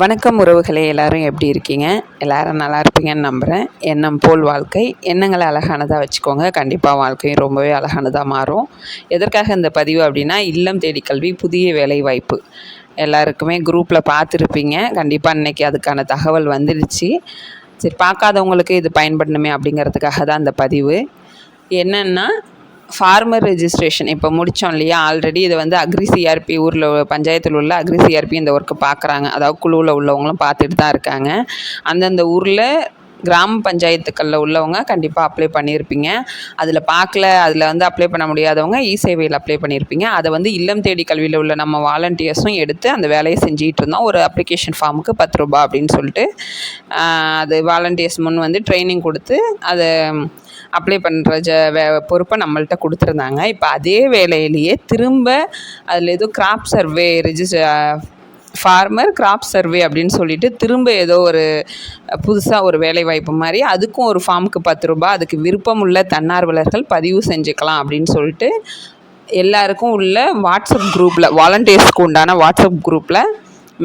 வணக்கம் உறவுகளே எல்லாரும் எப்படி இருக்கீங்க? எல்லாரும் நல்லா இருப்பீங்கன்னு நம்புகிறேன் எண்ணம் போல் வாழ்க்கை. எண்ணங்களை அழகானதாக வச்சுக்கோங்க. கண்டிப்பாக வாழ்க்கையும் ரொம்பவே அழகானதாக மாறும். எதற்காக இந்த பதிவு அப்படின்னா இல்லம் தேடி கல்வி புதிய வேலை வாய்ப்பு எல்லாருக்குமே குரூப்பில் பார்த்துருப்பீங்க. கண்டிப்பாக இன்றைக்கி அதுக்கான தகவல் வந்துடுச்சு சரி பார்க்காதவங்களுக்கு இது பயன்படணுமே அப்படிங்கிறதுக்காக தான் இந்த பதிவு. என்னென்னா ஃபார்மர் ரெஜிஸ்ட்ரேஷன் இப்போ முடித்தோம் இல்லையா? ஆல்ரெடி இதை வந்து அக்ரி சிஆர்பி ஊரில் பஞ்சாயத்தில் உள்ள அக்ரி சிஆர்பி இந்த ஒர்க்கு பார்க்குறாங்க அதாவது குழுவில் உள்ளவங்களும் பார்த்துட்டு தான் இருக்காங்க. அந்தந்த ஊரில் கிராம பஞ்சாயத்துக்களில் உள்ளவங்க கண்டிப்பாக அப்ளை பண்ணியிருப்பீங்க. அதில் பார்க்கல அதில் வந்து அப்ளை பண்ண முடியாதவங்க இ சேவையில் அப்ளை பண்ணியிருப்பீங்க. அதை வந்து இல்லம் தேடி கல்வியில் உள்ள நம்ம வாலண்டியர்ஸும் எடுத்து அந்த வேலையை செஞ்சிகிட்டு இருந்தோம். ஒரு அப்ளிகேஷன் ஃபார்முக்கு பத்து ரூபா அப்படின்னு சொல்லிட்டு அது வாலண்டியர்ஸ் முன் வந்து ட்ரைனிங் கொடுத்து அதை அப்ளை பண்ணுற ஜ வே பொறுப்பை நம்மள்கிட்ட கொடுத்துருந்தாங்க. இப்போ அதே வேலையிலேயே திரும்ப அதில் ஏதோ crop survey register farmer crop survey அப்படின்னு சொல்லிட்டு திரும்ப ஏதோ ஒரு புதுசாக ஒரு வேலைவாய்ப்பு மாதிரி அதுக்கும் ஒரு ஃபார்முக்கு பத்து ரூபா அதுக்கு விருப்பம் உள்ள தன்னார்வலர்கள் பதிவு செஞ்சுக்கலாம் அப்படின்னு சொல்லிட்டு எல்லாருக்கும் உள்ள வாட்ஸ்அப் குரூப்பில் வாலண்டியர்ஸ்க்கு உண்டான வாட்ஸ்அப் குரூப்பில்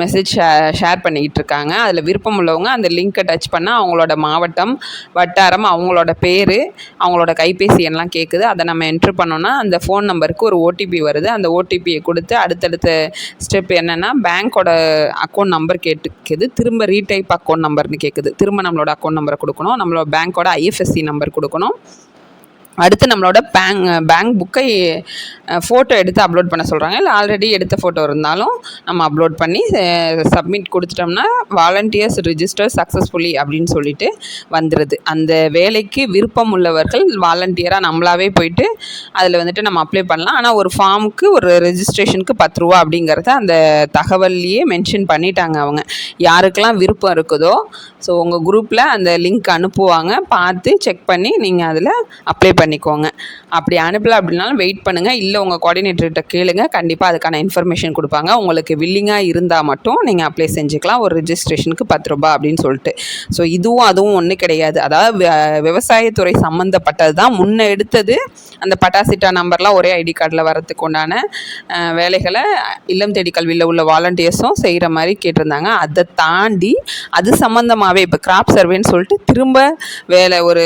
மெசேஜ் ஷே ஷேர் பண்ணிக்கிட்டு இருக்காங்க அதில் விருப்பம் உள்ளவங்க அந்த லிங்க்கை டச் பண்ணால் அவங்களோட மாவட்டம் வட்டாரம் அவங்களோட பேர் அவங்களோட கைபேசி எல்லாம் கேட்குது அதை நம்ம என்ட்ரு பண்ணோன்னா அந்த ஃபோன் நம்பருக்கு ஒரு ஓடிபி வருது. அந்த ஓடிபியை கொடுத்து அடுத்தடுத்த ஸ்டெப் என்னென்னா பேங்க்கோட அக்கௌண்ட் நம்பர் கேட்டுக்குது. திரும்ப ரீடைப் அக்கௌண்ட் நம்பர்னு கேட்குது திரும்ப நம்மளோட அக்கௌண்ட் நம்பரை கொடுக்கணும். நம்மளோட பேங்க்கோட ஐஎஃப்எஸ்சி நம்பர் கொடுக்கணும். அடுத்து நம்மளோட பேங்க் பேங்க் புக்கை ஃபோட்டோ எடுத்து அப்லோட் பண்ண சொல்கிறாங்க இல்லை ஆல்ரெடி எடுத்த ஃபோட்டோ இருந்தாலும் நம்ம அப்லோட் பண்ணி சப்மிட் கொடுத்துட்டோம்னா வாலண்டியர்ஸ் ரிஜிஸ்டர் சக்ஸஸ்ஃபுல்லி அப்படின்னு சொல்லிட்டு வந்துடுது அந்த வேலைக்கு விருப்பம் உள்ளவர்கள் வாலண்டியராக நம்மளாவே போயிட்டு அதில் வந்துட்டு நம்ம அப்ளை பண்ணலாம். ஆனால் ஒரு ஃபார்முக்கு ஒரு ரெஜிஸ்ட்ரேஷனுக்கு பத்து ரூபா அப்படிங்கிறத அந்த தகவல்லையே மென்ஷன் பண்ணிட்டாங்க அவங்க. யாருக்கெல்லாம் விருப்பம் இருக்குதோ ஸோ உங்கள் குரூப்பில் அந்த லிங்க் அனுப்புவாங்க. பார்த்து செக் பண்ணி நீங்கள் அதில் அப்ளை பண்ணிக்கோங்க. அப்படி அனுப்பலை அப்படின்னாலும் வெயிட் பண்ணுங்கள் இல்லை உங்கள் கோஆர்டினேட்டர்கிட்ட கேளுங்க. கண்டிப்பாக அதுக்கான இன்ஃபர்மேஷன் கொடுப்பாங்க. உங்களுக்கு வில்லிங்காக இருந்தால் மட்டும் நீங்கள் அப்ளை செஞ்சுக்கலாம். ஒரு ரிஜிஸ்ட்ரேஷனுக்கு பத்து ரூபா அப்படின்னு சொல்லிட்டு. ஸோ இதுவும் அதுவும் ஒன்றும் கிடையாது. அதாவது விவசாயத்துறை சம்மந்தப்பட்டது தான் முன்ன எடுத்தது அந்த பட்டாசிட்டா நம்பர்லாம் ஒரே ஐடி கார்டில் வரத்துக்கு உண்டான வேலைகளை இல்லம் தேடி கல்வியில் உள்ள வாலண்டியர்ஸும் செய்கிற மாதிரி கேட்டிருந்தாங்க. அதை தாண்டி அது சம்மந்தமாகவே இப்போ கிராப் சர்வேன்னு சொல்லிட்டு திரும்ப வேலை ஒரு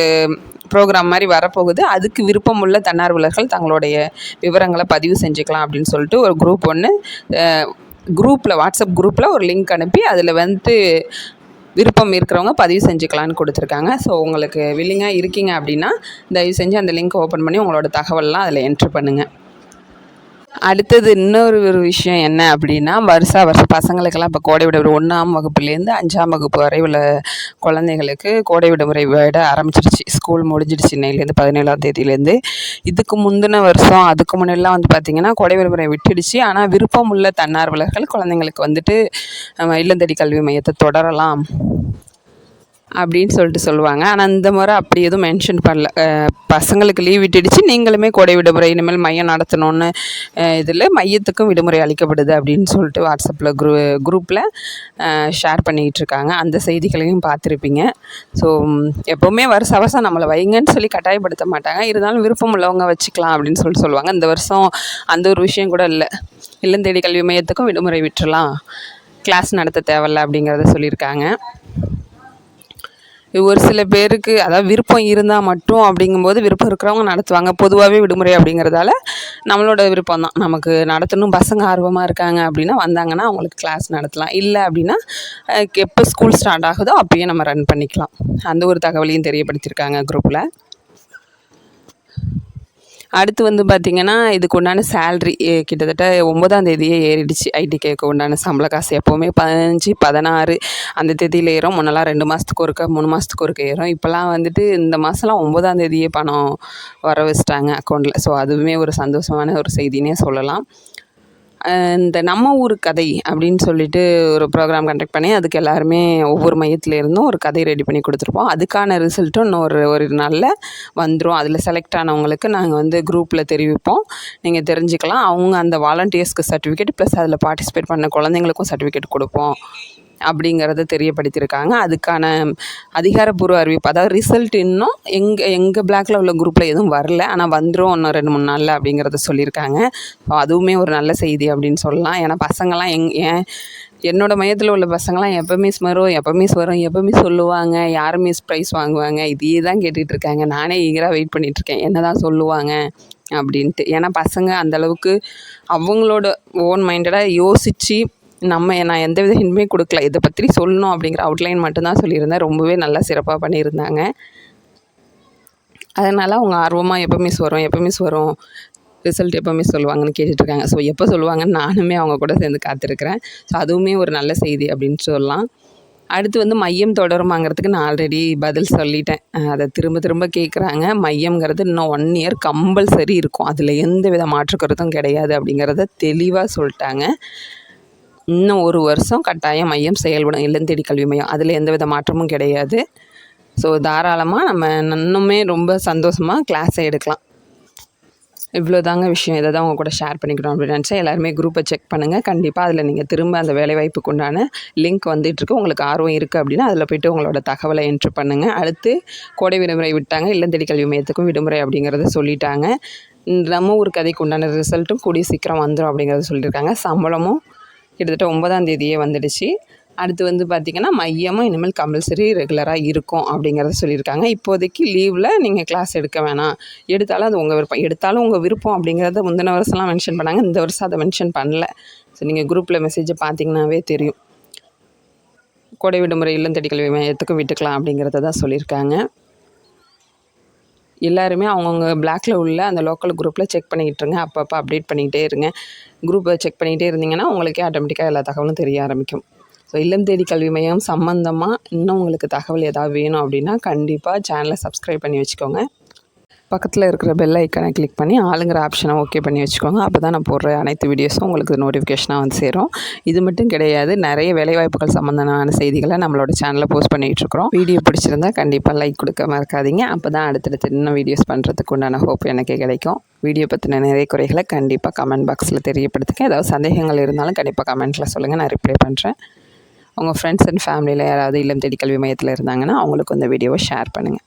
ப்ரோக்ராம் மாதிரி வரப்போகுது. அதுக்கு விருப்பம் உள்ள தன்னார்வலர்கள் தங்களுடைய விவரங்களை பதிவு செஞ்சுக்கலாம் அப்படின்னு சொல்லிட்டு ஒரு குரூப் ஒன்று குரூப்பில் வாட்ஸ்அப் குரூப்பில் ஒரு லிங்க் அனுப்பி அதில் வந்து விருப்பம் இருக்கிறவங்க பதிவு செஞ்சுக்கலான்னு கொடுத்துருக்காங்க. ஸோ உங்களுக்கு வில்லிங்காக இருக்கீங்க அப்படின்னா தயவு செஞ்சு அந்த லிங்க் ஓப்பன் பண்ணி உங்களோட தகவல்லாம் அதில் என்ட்ரு பண்ணுங்கள் அடுத்தது இன்னொரு ஒரு விஷயம் என்ன அப்படின்னா வருஷா வருஷம் பசங்களுக்கெல்லாம் இப்போ கோடை விடுமுறை ஒன்றாம் வகுப்புலேருந்து அஞ்சாம் வகுப்பு வரை உள்ள குழந்தைங்களுக்கு கோடை விடுமுறை விட ஆரம்பிச்சிருச்சு. ஸ்கூல் முடிஞ்சிடுச்சு இன்னையிலேருந்து பதினேழாம் தேதியிலேருந்து. இதுக்கு முந்தின வருஷம் அதுக்கு முன்னெல்லாம் வந்து பார்த்திங்கன்னா கோடை விடுமுறை விட்டுடுச்சு. ஆனால் விருப்பம் உள்ள தன்னார்வலர்கள் குழந்தைங்களுக்கு வந்துட்டு இல்லந்தடி கல்வி மையத்தை தொடரலாம். அப்படின்னு சொல்லிட்டு சொல்லுவாங்க. ஆனால் இந்த முறை அப்படி எதுவும் மென்ஷன் பண்ணல. பசங்களுக்கு லீவ் விட்டுடுச்சு. நீங்களுமே கோடை விடுமுறை இனிமேல் மையம் நடத்தணும்னு இதில் மையத்துக்கும் விடுமுறை அளிக்கப்படுது அப்படின்னு சொல்லிட்டு வாட்ஸ்அப்பில் குரூ குரூப்பில் ஷேர் பண்ணிக்கிட்டு இருக்காங்க. அந்த செய்திகளையும் பார்த்துருப்பீங்க. ஸோ எப்போவுமே வருஷ வருஷம் நம்மளை வைங்கன்னு சொல்லி கட்டாயப்படுத்த மாட்டாங்க. இருந்தாலும் விருப்பம் உள்ளவங்க வச்சுக்கலாம் அப்படின்னு சொல்லிட்டு சொல்லுவாங்க. இந்த வருஷம் அந்த ஒரு விஷயம் கூட இல்லை. இல்லந்தேடி கல்வி மையத்துக்கும் விடுமுறை விட்டுறலாம் கிளாஸ் நடத்த தேவையில்ல அப்படிங்கிறத சொல்லியிருக்காங்க. ஒரு சில பேருக்கு அதாவது விருப்பம் இருந்தால் மட்டும் அப்படிங்கும்போது விருப்பம் இருக்கிறவங்க நடத்துவாங்க. பொதுவாகவே விடுமுறை அப்படிங்கிறதால நம்மளோட விருப்பம் தான். நமக்கு நடத்தணும் பசங்க ஆர்வமாக இருக்காங்க அப்படின்னா வந்தாங்கன்னா அவங்களுக்கு கிளாஸ் நடத்தலாம். இல்லை அப்படின்னா எப்போ ஸ்கூல் ஸ்டார்ட் ஆகுதோ அப்பயே நம்ம ரன் பண்ணிக்கலாம். அந்த ஒரு தகவலையும் தெரியப்படுத்தியிருக்காங்க குரூப்பில் அடுத்து வந்து பார்த்திங்கன்னா இதுக்கு உண்டான சேல்ரி கிட்டத்தட்ட ஒம்பதாம் தேதியே ஏறிடுச்சு. ஐடிகேக்கு உண்டான சம்பள காசு எப்போவுமே பதினஞ்சு பதினாறு அந்த தேதியில் ஏறும். முன்னெல்லாம் ரெண்டு மாதத்துக்கு ஒருக்க மூணு மாதத்துக்கு ஒருக்க ஏறும். இப்போல்லாம் வந்துட்டு இந்த மாதம்லாம் ஒம்பதாம் தேதியே பணம் வர வச்சிட்டாங்க அக்கௌண்ட்டில் ஸோ அதுவுமே ஒரு சந்தோஷமான ஒரு செய்தினே சொல்லலாம். இந்த நம்ம ஊர் கதை அப்படின்னு சொல்லிட்டு ஒரு ப்ரோக்ராம் கண்டக்ட் பண்ணி அதுக்கு எல்லாருமே ஒவ்வொரு மையத்துலேருந்தும் ஒரு கதை ரெடி பண்ணி கொடுத்துருப்போம். அதுக்கான ரிசல்ட்டும் இன்னொரு ஒரு நாளில் வந்துடும் அதில் செலக்ட் ஆனவங்களுக்கு நாங்கள் வந்து குரூப்பில் தெரிவிப்போம். நீங்கள் தெரிஞ்சுக்கலாம். அவங்க அந்த வாலண்டியர்ஸ்க்கு சர்டிஃபிகேட் ப்ளஸ் அதில் பார்ட்டிசிபேட் பண்ண குழந்தைங்களுக்கும் சர்டிஃபிகேட் கொடுப்போம். அப்படிங்கிறத தெரியப்படுத்தியிருக்காங்க. அதுக்கான அதிகாரப்பூர்வ அறிவிப்பு அதாவது ரிசல்ட் இன்னும் எங்கள் எங்கள் பிளாக்கில் உள்ள குரூப்பில் எதுவும் வரல. ஆனால் வந்துடும் இன்னும் ரெண்டு மூணு நாளில் அப்படிங்கிறத சொல்லியிருக்காங்க. ஸோ அதுவுமே ஒரு நல்ல செய்தி அப்படின்னு சொல்லலாம். ஏன்னா பசங்கள்லாம் எங் ஏன் என்னோடய மையத்தில் உள்ள பசங்களாம் எப்போ மிஸ் வரும் எப்போ மிஸ் வரும் எப்போ மிஸ் சொல்லுவாங்க. யார் மிஸ் ப்ரைஸ் வாங்குவாங்க? இதே தான் கேட்டுகிட்டு இருக்காங்க. நானே ஈகராக வெயிட் பண்ணிகிட்ருக்கேன் என்ன தான் சொல்லுவாங்க அப்படின்ட்டு. ஏன்னா பசங்க அந்தளவுக்கு அவங்களோட ஓன் மைண்டடாக யோசித்து நம்ம நான் எந்த வித ஹிண்ட்மே கொடுக்கல. இதை பற்றி சொல்லணும் அப்படிங்கிற அவுட்லைன் மட்டும்தான் சொல்லியிருந்தேன். ரொம்பவே நல்லா சிறப்பாக பண்ணியிருந்தாங்க. அதனால் அவங்க ஆர்வமாக எப்போ மிஸ் வரும் எப்போ மிஸ் வரும் ரிசல்ட் எப்போ மிஸ் சொல்லுவாங்கன்னு கேட்டுட்ருக்காங்க. ஸோ எப்போ சொல்லுவாங்கன்னு நானுமே அவங்க கூட சேர்ந்து காத்திருக்கிறேன். ஸோ அதுவுமே ஒரு நல்ல செய்தி அப்படின்னு சொல்லலாம். அடுத்து வந்து மையம் தொடருமாங்கிறதுக்கு நான் ஆல்ரெடி பதில் சொல்லிட்டேன். அதை திரும்ப திரும்ப கேட்குறாங்க மையம்ங்கிறது இன்னும் ஒன் இயர் கம்பல்சரி இருக்கும். அதில் எந்த வித மாற்றுக்கருத்தும் கிடையாது அப்படிங்கிறத தெளிவாக சொல்லிட்டாங்க. இன்னும் ஒரு வருஷம் கட்டாயம் மையம் செயல்படும் இல்லந்தேடி கல்வி மையம். அதில் எந்த வித மாற்றமும் கிடையாது. ஸோ தாராளமாக நம்ம இன்னுமே ரொம்ப சந்தோஷமாக கிளாஸை எடுக்கலாம். இவ்வளோ தாங்க விஷயம். இதை தான் உங்கள் கூட ஷேர் பண்ணிக்கணும் அப்படின்னு நினச்சேன். எல்லாருமே குரூப்பை செக் பண்ணுங்கள் கண்டிப்பாக அதில் நீங்கள் திரும்ப அந்த வேலைவாய்ப்புக்கு உண்டான லிங்க் வந்துட்டுருக்கு உங்களுக்கு ஆர்வம் இருக்குது அப்படின்னா அதில் போய்ட்டு உங்களோட தகவலை என்ட்ரு பண்ணுங்கள் அடுத்து கோடை விடுமுறை விட்டாங்க. இல்லந்தடி கல்வி மையத்துக்கும் விடுமுறை அப்படிங்கிறத சொல்லிட்டாங்க. நம்ம ஒரு கதைக்கு உண்டான ரிசல்ட்டும் கூடிய சீக்கிரம் வந்துடும் அப்படிங்கிறத சொல்லியிருக்காங்க. சம்பளமும் கிட்டத்தட்ட ஒன்பதாம் தேதியே வந்துடுச்சு. அடுத்து வந்து பார்த்திங்கன்னா மையமும் இனிமேல் கம்பல்சரி ரெகுலராக இருக்கும் அப்படிங்கிறத சொல்லியிருக்காங்க. இப்போதைக்கு லீவில் நீங்கள் கிளாஸ் எடுக்க வேணாம். எடுத்தாலும் அது உங்கள் விருப்பம். எடுத்தாலும் உங்கள் விருப்பம் அப்படிங்கிறத முந்தின வருஷம்லாம் மென்ஷன் பண்ணாங்க. இந்த வருஷம் அதை மென்ஷன் பண்ணல. ஸோ நீங்கள் குரூப்பில் மெசேஜை பார்த்தீங்கன்னாவே தெரியும். கோடை விடுமுறை இல்லந்தடி கல்வி மையத்துக்கும் விட்டுக்கலாம் அப்படிங்கிறத தான் சொல்லியிருக்காங்க. எல்லாருமே அவங்கவுங்க பிளாக்ல உள்ள அந்த லோக்கல் குரூப்பில் செக் பண்ணிக்கிட்டுருங்க அப்பப்போ அப்டேட் பண்ணிக்கிட்டே இருங்க. குரூப்பை செக் பண்ணிக்கிட்டே இருந்தீங்கன்னா உங்களுக்கே ஆட்டோமேட்டிக்காக எல்லா தகவலும் தெரிய ஆரம்பிக்கும். ஸோ இல்லம் தேடி கல்வி மையம் சம்மந்தமாக இன்னும் உங்களுக்கு தகவல் ஏதாவது வேணும் அப்படின்னா கண்டிப்பாக சேனலை சப்ஸ்கிரைப் பண்ணி வச்சுக்கோங்க. பக்கத்தில் இருக்கிற பெல் ஐக்கனை கிளிக் பண்ணி ஆளுங்கிற ஆப்ஷனை ஓகே பண்ணி வச்சுக்கோங்க. அப்போ தான் நான் போடுற அனைத்து வீடியோஸும் உங்களுக்கு நோட்டிஃபிகேஷனாக வந்து சேரும். இது மட்டும் கிடையாது நிறைய வேலைவாய்ப்புகள் சம்மந்தமான செய்திகளை நம்மளோட சேனலில் போஸ்ட் பண்ணிகிட்ருக்குறோம் வீடியோ பிடிச்சிருந்தா கண்டிப்பாக லைக் கொடுக்க மறக்காதீங்க. அப்போ தான் அடுத்தடுத்து இன்னும் வீடியோஸ் பண்ணுறதுக்கு உண்டான ஹோப் எனக்கு கிடைக்கும். வீடியோ பற்றின நிறைய குறைகளை கண்டிப்பாக கமெண்ட் பாக்ஸில் தெரியப்படுத்துங்க. ஏதாவது சந்தேகங்கள் இருந்தாலும் கண்டிப்பாக கமெண்ட்டில் சொல்லுங்கள் நான் ரிப்ளை பண்ணுறேன் உங்கள் ஃப்ரெண்ட்ஸ் அண்ட் ஃபேமிலியில் யாராவது இல்லம் தேடி கல்வி மையத்தில் இருந்தாங்கன்னா அவங்களுக்கு இந்த வீடியோவை ஷேர் பண்ணுங்கள்